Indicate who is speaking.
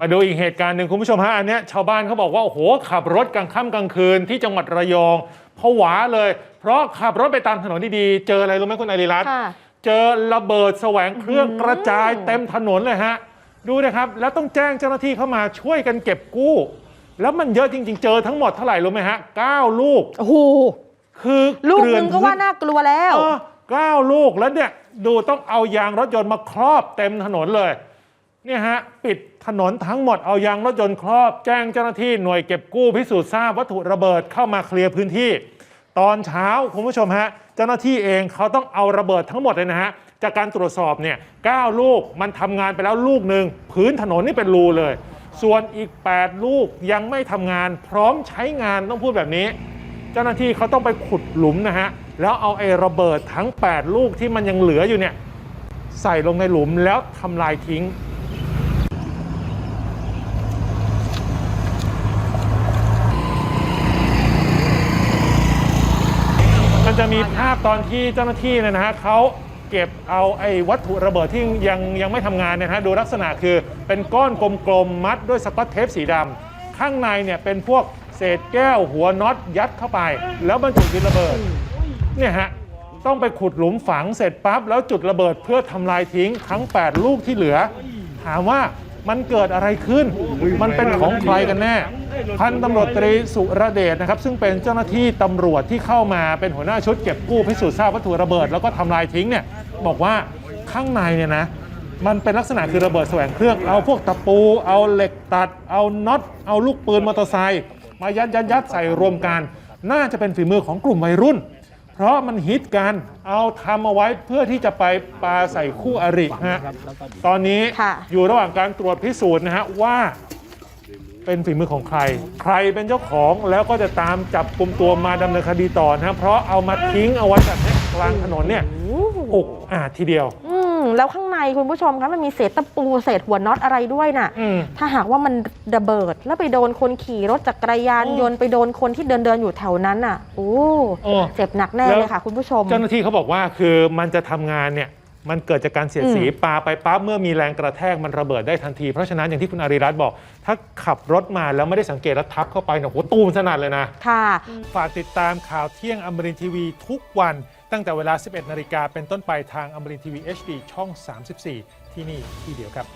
Speaker 1: มาดูอีกเหตุการณ์หนึ่งคุณผู้ชมฮะอันเนี้ยชาวบ้านเขาบอกว่า โอ้โห ขับรถกลางค่ำกลางคืนที่จังหวัดระยองผวาเลย เพราะขับรถไปตามถนนดีๆ เจออะไรรู้ไหมคุณอารีรัตน์
Speaker 2: ค่ะ
Speaker 1: เจอระเบิดแสวงเครื่องกระจายเต็มถนนเลยฮะ ดูนะครับ แล้วต้องแจ้งเจ้าหน้าที่เข้ามาช่วยกันเก็บกู้ แล้วมันเยอะจริง ๆ เจอทั้งหมดเท่าไหร่รู้ไหมฮะเก้าลูก
Speaker 2: โอ้โห
Speaker 1: คือ
Speaker 2: ลูก
Speaker 1: เกลื่
Speaker 2: นึ
Speaker 1: อน
Speaker 2: งก็ว่าน่ากลัวแล้ว
Speaker 1: เออเก้าลูกแล้วเนี่ยดูต้องเอายางรถยนต์มาครอบเต็มถนนเลย เนี่ยฮะปิดถนนทั้งหมดเอายางรถยนต์ครอบแจ้งเจ้าหน้าที่หน่วยเก็บกู้พิสูจน์ทราบวัตถุระเบิดเข้ามาเคลียร์พื้นที่ ตอนเช้าคุณผู้ชมฮะเจ้าหน้าที่เองเขาต้องเอาระเบิดทั้งหมดเลยนะฮะจากการตรวจสอบเนี่ยเก้าลูกมันทำงานไปแล้วลูกหนึ่งพื้นถนนนี่เป็นรูเลย ส่วนอีก 8 ลูกยังไม่ทำงานพร้อมใช้งานต้องพูดแบบนี้ เจ้าหน้าที่เขาต้องไปขุดหลุมนะฮะแล้วเอาไอ้ระเบิดทั้ง 8 ลูกที่มันยังเหลืออยู่เนี่ยใส่ลงในหลุมแล้วทำลายทิ้ง จะมีภาพตอนที่เจ้าหน้าที่เนยนะฮะเขาเก็บเอาไอ้วัตถุระเบิดที่ยังยังไม่ทำงานเนี่ยนะฮะดูลักษณะคือเป็นก้อนกลมๆมัดด้วยสกอตเทปสีดำข้างในเนี่ยเป็นพวกเศษแก้วหัวน็อตยัดเข้าไป แล้วบรรจุดินระเบิด เนี่ยฮะต้องไปขุดหลุมฝังเสร็จปั๊บ แล้วจุดระเบิดเพื่อทำลายทิ้งทั้ง 8 ลูกที่เหลือ ถามว่ามันเกิดอะไรขึ้น มันเป็นของใครกันแน่ พันตำรวจตรีสุรเดชนะครับ ซึ่งเป็นเจ้าหน้าที่ตำรวจที่เข้ามาเป็นหัวหน้าชุดเก็บกู้พิสูจน์ทราบวัตถุระเบิดแล้วก็ทำลายทิ้งเนี่ยบอกว่าข้างในเนี่ยนะมันเป็นลักษณะคือระเบิดแสวงเครื่อง เอาพวกตะปู เอาเหล็กตัด เอาน็อต เอาลูกปืนมอเตอร์ไซค์มายัดยัดยัดใส่รวมกัน น่าจะเป็นฝีมือของกลุ่มวัยรุ่น เพราะมันฮิตกันเอาทำเอาไว้เพื่อที่จะไปปาใส่คู่อริฮะตอนนี้
Speaker 2: ค่ะ
Speaker 1: อยู่ระหว่างการตรวจพิสูจน์นะฮะว่า เป็นฝีมือของใคร ใครเป็นเจ้าของแล้วก็จะตามจับกลุ่มตัวมาดำเนินคดีต่อนะฮะเพราะเอามาทิ้งเอาไว้แบบนี้กลางถนนเนี่ยอุกอาจทีเดียว
Speaker 2: อืมแล้วข้างในคุณผู้ชมคะมันมีเศษตะปูเศษหัวน็อตอะไรด้วยน่ะ
Speaker 1: อืม
Speaker 2: ถ้าหากว่ามันระเบิดแล้วไปโดนคนขี่รถจักรยานยนต์ไปโดนคนที่เดินเดินๆอยู่แถวนั้นน่ะโอ้
Speaker 1: โอ้
Speaker 2: เจ็บหนักแน่
Speaker 1: แล้ว
Speaker 2: เลยค่ะ คุณผู้ชม
Speaker 1: เจ้าหน้าที่เขาบอกว่าคือมันจะทำงานเนี่ย มันเกิดจากการเสียดสี
Speaker 2: อืม
Speaker 1: ปาไปปั๊บเมื่อมีแรงกระแทกมันระเบิดได้ทันที เพราะฉะนั้นอย่างที่คุณอารีรัตน์บอก ถ้าขับรถมาแล้วไม่ได้สังเกตแล้วทับเข้าไปเนี่ยโหตูมสนั่นเลยนะ
Speaker 2: ค่ะ
Speaker 1: ฝากติดตามข่าวเที่ยงอมรินทีวีทุกวัน ตั้งแต่เวลา 11 นาฬิกาเป็นต้นไปทางอมรินทีวี HD ช่อง 34 ที่นี่ที่เดียวครับ